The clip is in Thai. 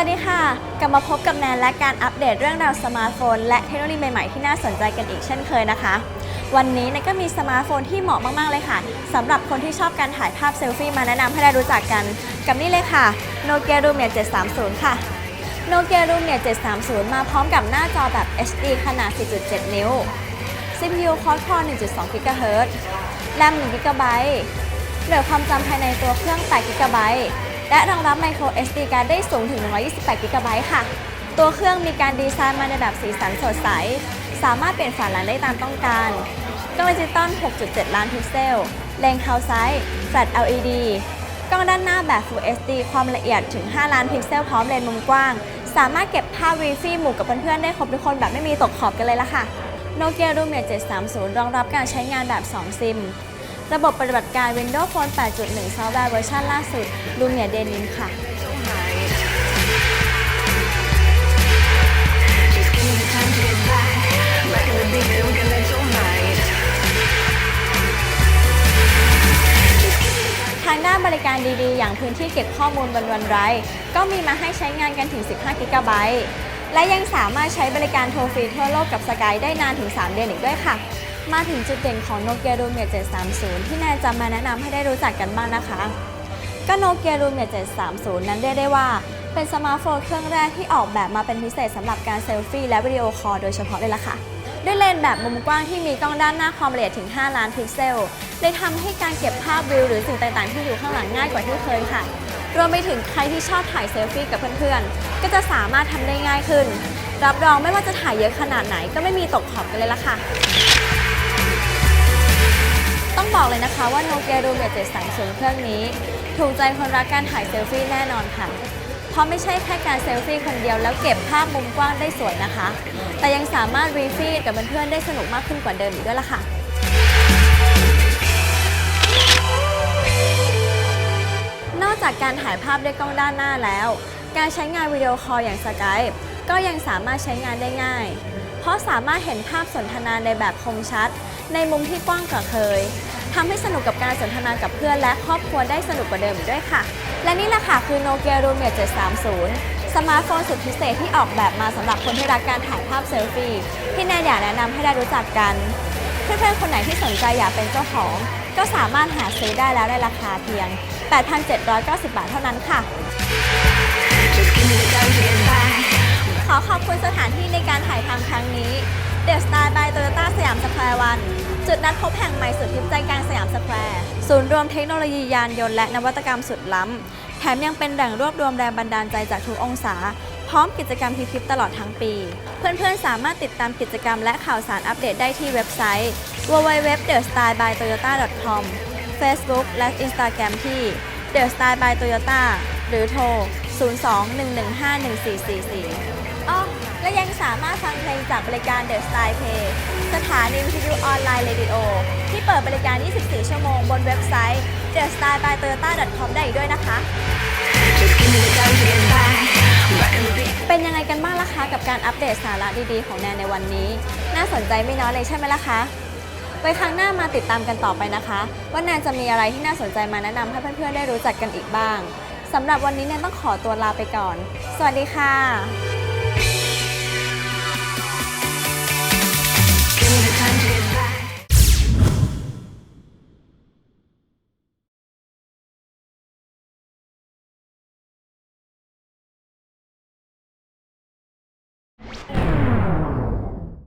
ัสดีค่ะ กลับมาพบกับแนนและการอัปเดตเรื่องราวสมาร์ทโฟน และเทคโนโลยีใหม่ๆที่น่าสนใจกันอีกเช่นเคยนะคะ วันนี้แนนก็มีสมาร์ทโฟนที่เหมาะมากๆเลยค่ะสำหรับคนที่ชอบการถ่ายภาพเซลฟี่มาแนะนำให้ได้รู้จักกัน กับนี่เลยค่ะ Nokia Lumia 730 ค่ะ Nokia Lumia 730 มาพร้อมกับหน้าจอแบบ HD ขนาด 4.7 นิ้ว CPU Quad-Core 1.2 GHz แรม1 GB เหลือความจำภายในตัวเครื่อง8 GB และรองรับ Micro SD card ได้สูงถึง 128 GB ค่ะ ตัวเครื่องมีการดีไซน์มาในแบบสีสันสดใส สามารถเปลี่ยนฝาหลังได้ตามต้องการกล้องดิจิตอล 6.7 ล้านพิกเซล เลนส์เข้าซ้ายแฟลช LED กล้องด้านหน้าแบบ Full HD ความละเอียดถึง 5 ล้านพิกเซล พร้อมเลนส์มุมกว้าง สามารถเก็บภาพวีฟี่หมู่กับเพื่อนๆ ได้ครบทุกคนแบบไม่มีตกขอบกันเลยละค่ะ Nokia Lumia 730 รองรับการใช้งานแบบ 2 ซิม ระบบปฏิบัติการ Windows Phone 8.1 ซอฟต์แวร์เวอร์ชันล่าสุด Lumia Denim ค่ะทางด้านบริการดีๆ อย่างพื้นที่เก็บข้อมูลบนวันไร ก็มีมาให้ใช้งานกันถึง 15 กิกะไบต์ และยังสามารถใช้บริการโทรฟรีทั่วโลกกับสกายได้นานถึง 3 เดือนอีกด้วยค่ะ มาถึงจุดเด่นของ Nokia Lumia 730 ที่แนนจะมาแนะนำให้ได้รู้จักกันบ้างนะคะ ก็ Nokia Lumia 730 นั้นเรียกได้ว่า เป็นสมาร์ทโฟนเครื่องแรกที่ออกแบบมาเป็นพิเศษสำหรับการเซลฟี่และวิดีโอคอลโดยเฉพาะเลยล่ะค่ะ ด้วยเลนส์แบบมุมกว้างที่มีกล้องด้านหน้าความละเอียดถึง 5 ล้านพิกเซล เลยทำให้การเก็บภาพวิวหรือสิ่งต่างๆ ที่อยู่ข้างหลังง่ายกว่าที่เคยค่ะ รวมไปถึงใครที่ชอบถ่ายเซลฟี่กับเพื่อนๆ ก็จะสามารถทำได้ง่ายขึ้น รับรองไม่ว่าจะถ่ายเยอะขนาดไหนก็ไม่มีตกขอบกันเลยล่ะค่ะ ต้องบอกเลยนะคะว่า Nokia Lumia 730 เครื่องนี้ ถูกใจคนรักการถ่ายเซลฟี่แน่นอนค่ะ เพราะไม่ใช่แค่การเซลฟี่คนเดียวแล้วเก็บภาพมุมกว้างได้สวยนะคะ แต่ยังสามารถรีฟีดกับเพื่อนๆได้สนุกมากขึ้นกว่าเดิมอีกด้วยล่ะค่ะนอกจากการถ่ายภาพด้วยกล้องด้านหน้าแล้ว การใช้งานวิดีโอคอลอย่างสกายก็ยังสามารถใช้งานได้ง่าย เพราะสามารถเห็นภาพสนทนาในแบบคมชัด ในมุมที่กว้างกว่าเคยทำให้สนุกกับการสนทนากับเพื่อนและครอบครัวได้สนุกกว่าเดิมอีกด้วยค่ะ และนี่แหละค่ะคือ Nokia Lumia 730 สมาร์ทโฟนสุดพิเศษที่ออกแบบมาสำหรับคนที่รักการถ่ายภาพเซลฟี่ที่แนนอยากแนะนำให้ได้รู้จักกัน เพื่อนๆคนไหนที่สนใจอยากเป็นเจ้าของ ก็สามารถหาซื้อได้แล้วในราคาเพียง 8,790 บาทเท่านั้นค่ะ Just give me the time to get by. ขอขอบคุณสถานที่ในการถ่ายทำครั้งนี้ The Star by Toyota สยามสแควร์วัน จุดนัดพบแห่งใหม่สุดทิพย์ใจกลางสยามสแควร์ศูนย์รวมเทคโนโลยียานยนต์และนวัตกรรมสุดล้ำ แถมยังเป็นแหล่งรวบรวมแรงบันดาลใจจากทุกองศา พร้อมกิจกรรมทิพย์ตลอดทั้งปี เพื่อนๆ สามารถติดตามกิจกรรมและข่าวสารอัปเดตได้ที่เว็บไซต์ www.thestyleby.toyota.com Facebook และ Instagram ที่ The Style by Toyota หรือโทร 02-115-1444 และยังสามารถฟังเพลงจากบริการ The Style Play สถานีวิทยุออนไลน์เรดิโอที่เปิดบริการ 24 ชั่วโมงบนเว็บไซต์ thestyleby.toyota.com ได้อีกด้วยนะคะ เป็นยังไงกันบ้างล่ะคะ กับการอัปเดตสาระดีๆ ของแนนในวันนี้ น่าสนใจไม่น้อยเลยใช่ไหมล่ะคะไว้ครั้งหน้ามาติดตามกันต่อไปนะคะ ว่าแนนจะมีอะไรที่น่าสนใจมาแนะนำให้เพื่อนๆได้รู้จักกันอีกบ้างสำหรับวันนี้แนนต้องขอตัวลาไปก่อน สวัสดีค่ะ